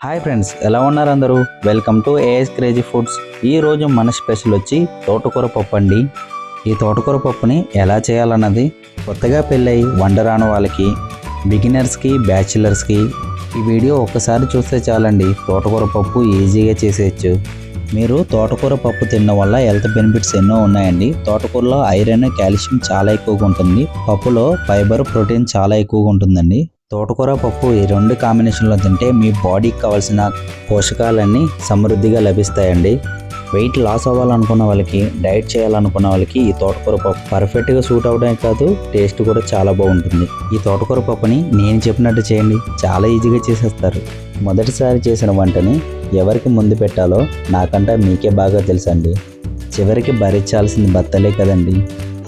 Hi friends ఎలా ఉన్నారు అందరూ? Welcome to AS crazy foods ఈ రోజు మన స్పెషల్ వచ్చి తోటకూర పప్పు అండి. ఈ తోటకూర పప్పుని ఎలా చేయాలన్నది కొత్తగా పెళ్ళై వండరాని వాళ్ళకి బిగినర్స్కి బ్యాచిలర్స్కి ఈ వీడియో ఒక్కసారి చూస్తే చాలండి. తోటకూర పప్పు ఈజీగా చేసేయచ్చు. మీరు తోటకూర పప్పు తినడం వల్ల హెల్త్ బెనిఫిట్స్ ఎన్నో ఉన్నాయండి. తోటకూరలో ఐరన్ కాల్షియం చాలా ఎక్కువగా ఉంటుంది. పప్పులో ఫైబర్ ప్రోటీన్ చాలా ఎక్కువగా ఉంటుందండి. తోటకూర పప్పు ఈ రెండు కాంబినేషన్లో తింటే మీ బాడీకి కావాల్సిన పోషకాలన్నీ సమృద్ధిగా లభిస్తాయండి. వెయిట్ లాస్ అవ్వాలనుకున్న వాళ్ళకి డైట్ చేయాలనుకున్న వాళ్ళకి ఈ తోటకూర పప్పు పర్ఫెక్ట్గా సూట్ అవడమే కాదు టేస్ట్ కూడా చాలా బాగుంటుంది. ఈ తోటకూర పప్పుని నేను చెప్పినట్టు చేయండి చాలా ఈజీగా చేసేస్తారు. మొదటిసారి చేసిన వంటని ఎవరికి ముందు పెట్టాలో నాకంటే మీకే బాగా తెలుసండి. చివరికి భరించాల్సింది బత్తలే కదండి.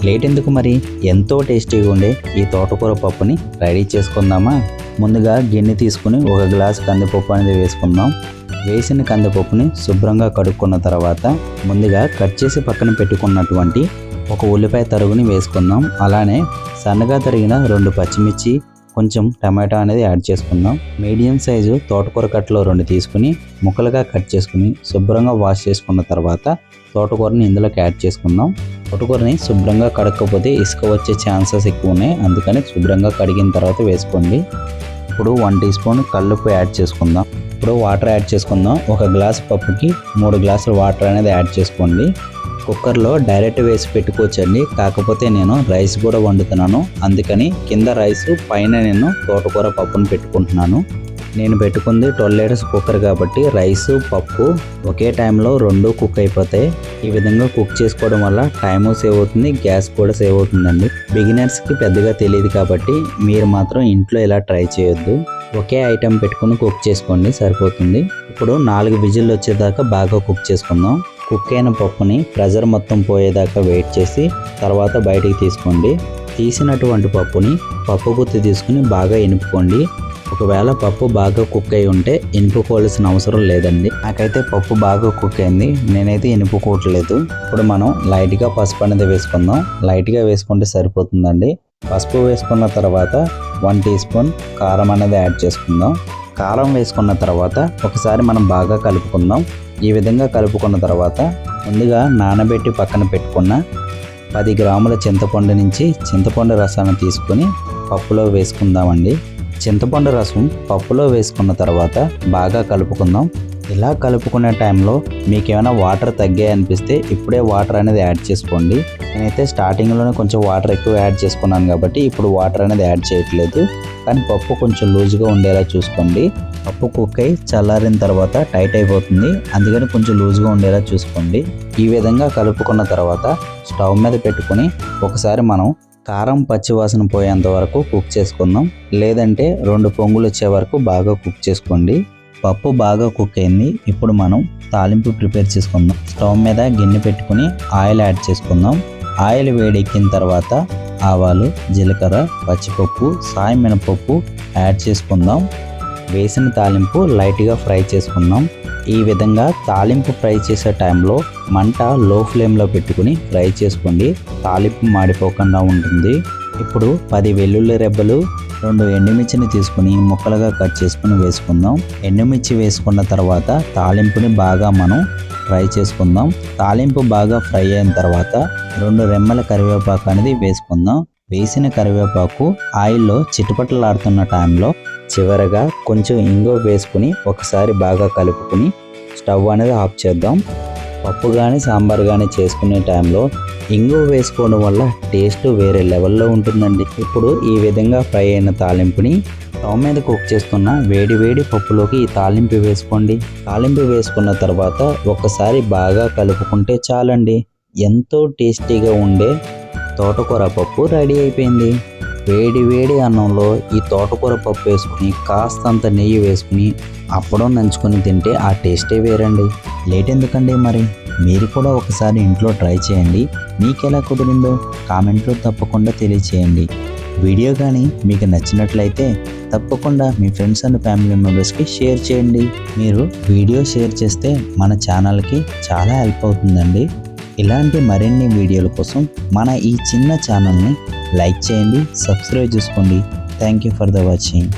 లేట్ ఎందుకు మరి? ఎంతో టేస్టీగా ఉండే ఈ తోటకూర పప్పుని రెడీ చేసుకుందామా? ముందుగా గిన్నె తీసుకుని ఒక గ్లాస్ కందిపప్పు అనేది వేసుకుందాం. వేసిన కందిపప్పుని శుభ్రంగా కడుక్కున్న తర్వాత ముందుగా కట్ చేసి పక్కన పెట్టుకున్నటువంటి ఒక ఉల్లిపాయ తరుగుని వేసుకుందాం. అలానే సన్నగా తరిగిన రెండు పచ్చిమిర్చి కొంచెం టమాటా అనేది యాడ్ చేసుకుందాం. మీడియం సైజు తోటకూర కట్టలో రెండు తీసుకుని ముక్కలుగా కట్ చేసుకుని శుభ్రంగా వాష్ చేసుకున్న తర్వాత తోటకూరని ఇందులోకి యాడ్ చేసుకుందాం. తోటకూరని శుభ్రంగా కడగకపోతే ఇసుక వచ్చే ఛాన్సెస్ ఎక్కువ ఉన్నాయి. అందుకని శుభ్రంగా కడిగిన తర్వాత వేసుకోండి. ఇప్పుడు వన్ టీ స్పూన్ కల్లుప్పు యాడ్ చేసుకుందాం. ఇప్పుడు వాటర్ యాడ్ చేసుకుందాం. ఒక గ్లాస్ పప్పుకి మూడు గ్లాసులు వాటర్ అనేది యాడ్ చేసుకోండి. కుక్కర్లో డైరెక్ట్ వేసి పెట్టుకోవచ్చండి. కాకపోతే నేను రైస్ కూడా వండుతున్నాను. అందుకని కింద రైస్ పైన నేను తోటకూర పప్పును పెట్టుకుంటున్నాను. నేను పెట్టుకుంది ట్వెల్వ్ లీటర్స్ కుక్కర్ కాబట్టి రైస్ పప్పు ఒకే టైంలో రెండు కుక్ అయిపోతాయి. ఈ విధంగా కుక్ చేసుకోవడం వల్ల టైము సేవ్ అవుతుంది గ్యాస్ కూడా సేవ్ అవుతుందండి. బిగినర్స్కి పెద్దగా తెలియదు కాబట్టి మీరు మాత్రం ఇంట్లో ఇలా ట్రై చేయొద్దు. ఒకే ఐటెం పెట్టుకుని కుక్ చేసుకోండి సరిపోతుంది. ఇప్పుడు నాలుగు విజిల్లు వచ్చేదాకా బాగా కుక్ చేసుకుందాం. కుక్ అయిన పప్పుని ప్రెజర్ మొత్తం పోయేదాకా వెయిట్ చేసి తర్వాత బయటికి తీసుకోండి. తీసినటువంటి పప్పుని పప్పు గుత్తి తీసుకుని బాగా ఇనుపుకోండి. ఒకవేళ పప్పు బాగా కుక్ అయి ఉంటే ఇనుపుకోవాల్సిన అవసరం లేదండి. నాకైతే పప్పు బాగా కుక్ అయింది. నేనైతే ఇనుపుకోవట్లేదు. ఇప్పుడు మనం లైట్గా పసుపు అనేది వేసుకుందాం. లైట్గా వేసుకుంటే సరిపోతుందండి. పసుపు వేసుకున్న తర్వాత వన్ టీ స్పూన్ కారం అనేది యాడ్ చేసుకుందాం. కారం వేసుకున్న తర్వాత ఒకసారి మనం బాగా కలుపుకుందాం. ఈ విధంగా కలుపుకున్న తర్వాత ముందుగా నానబెట్టి పక్కన పెట్టుకున్న పది గ్రాముల చింతపండు నుంచి చింతపండు రసాన్ని తీసుకొని పప్పులో వేసుకుందామండి. చింతపండు రసం పప్పులో వేసుకున్న తర్వాత బాగా కలుపుకుందాం. ఇలా కలుపుకునే టైంలో మీకు ఏమైనా వాటర్ తగ్గాయి అనిపిస్తే ఇప్పుడే వాటర్ అనేది యాడ్ చేసుకోండి. నేనైతే స్టార్టింగ్లోనే కొంచెం వాటర్ ఎక్కువ యాడ్ చేసుకున్నాను కాబట్టి ఇప్పుడు వాటర్ అనేది యాడ్ చేయట్లేదు. కానీ పప్పు కొంచెం లూజ్గా ఉండేలా చూసుకోండి. పప్పు కుక్ అయి చల్లారిన తర్వాత టైట్ అయిపోతుంది. అందుకని కొంచెం లూజ్గా ఉండేలా చూసుకోండి. ఈ విధంగా కలుపుకున్న తర్వాత స్టవ్ మీద పెట్టుకొని ఒకసారి మనం కారం పచ్చివాసన పోయేంత వరకు కుక్ చేసుకుందాం. లేదంటే రెండు పొంగులు వచ్చే వరకు బాగా కుక్ చేసుకోండి. పప్పు బాగా కుక్ అయింది. ఇప్పుడు మనం తాలింపు ప్రిపేర్ చేసుకుందాం. స్టవ్ మీద గిన్నె పెట్టుకుని ఆయిల్ యాడ్ చేసుకుందాం. ఆయిల్ వేడెక్కిన తర్వాత ఆవాలు జీలకర్ర పచ్చిపప్పు సాయి మినపప్పు యాడ్ చేసుకుందాం. వేసిన తాలింపు లైట్గా ఫ్రై చేసుకుందాం. ఈ విధంగా తాలింపు ఫ్రై చేసే టైంలో మంట లో ఫ్లేమ్లో పెట్టుకుని ఫ్రై చేసుకోండి. తాలింపు మాడిపోకుండా ఉంటుంది. ఇప్పుడు పది వెల్లుల్లి రెబ్బలు రెండు ఎండుమిర్చిని తీసుకుని ముక్కలుగా కట్ చేసుకుని వేసుకుందాం. ఎండుమిర్చి వేసుకున్న తర్వాత తాలింపుని బాగా మనం ఫ్రై చేసుకుందాం. తాలింపు బాగా ఫ్రై అయిన తర్వాత రెండు రెమ్మల కరివేపాకు అనేది వేసుకుందాం. వేసిన కరివేపాకు ఆయిల్లో చిటుపటలాడుతున్న టైంలో చివరగా కొంచెం ఇంగో వేసుకుని ఒకసారి బాగా కలుపుకుని స్టవ్ అనేది ఆఫ్ చేద్దాం. పప్పు కానీ సాంబార్ కానీ చేసుకునే టైంలో ఇంగు వేసుకోవడం వల్ల టేస్ట్ వేరే లెవెల్లో ఉంటుందండి. ఇప్పుడు ఈ విధంగా ఫ్రై అయిన తాలింపుని స్టవ్ మీద కుక్ చేస్తున్న వేడి వేడి పప్పులోకి ఈ తాలింపు వేసుకోండి. తాలింపు వేసుకున్న తర్వాత ఒకసారి బాగా కలుపుకుంటే చాలండి. ఎంతో టేస్టీగా ఉండే తోటకూర పప్పు రెడీ అయిపోయింది. వేడి వేడి అన్నంలో ఈ తోటకూర పప్పు వేసుకుని కాస్తంత నెయ్యి వేసుకుని అప్పడం నంచుకొని తింటే ఆ టేస్టే వేరండి. లేట్ ఎందుకండి మరి? మీరు కూడా ఒకసారి ఇంట్లో ట్రై చేయండి. మీకు ఎలా కుదిరిందో కామెంట్లో తప్పకుండా తెలియచేయండి. వీడియో కానీ మీకు నచ్చినట్లయితే తప్పకుండా మీ ఫ్రెండ్స్ అండ్ ఫ్యామిలీ మెంబర్స్కి షేర్ చేయండి. మీరు వీడియో షేర్ చేస్తే మన ఛానల్కి చాలా హెల్ప్ అవుతుందండి. ఇలాంటి మరిన్ని వీడియోల కోసం మన ఈ చిన్న ఛానల్ని లైక్ చేయండి సబ్స్క్రైబ్ చేసుకోండి. Thank you for the watching.